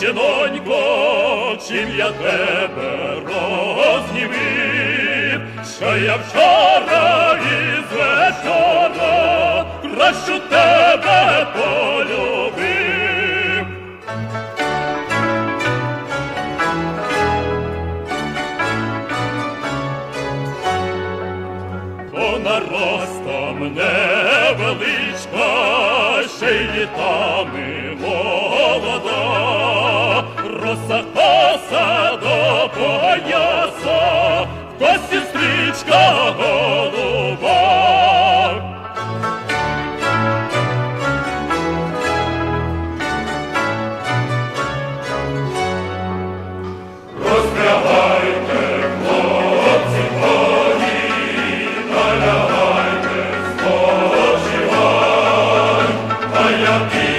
дівчинонько, чим я тебе рознівив, що я вчора із вечора кращу тебе полюбив. Вона ростом невеличка, ще молода, роса коса до пояса, в косі стрічка I'll.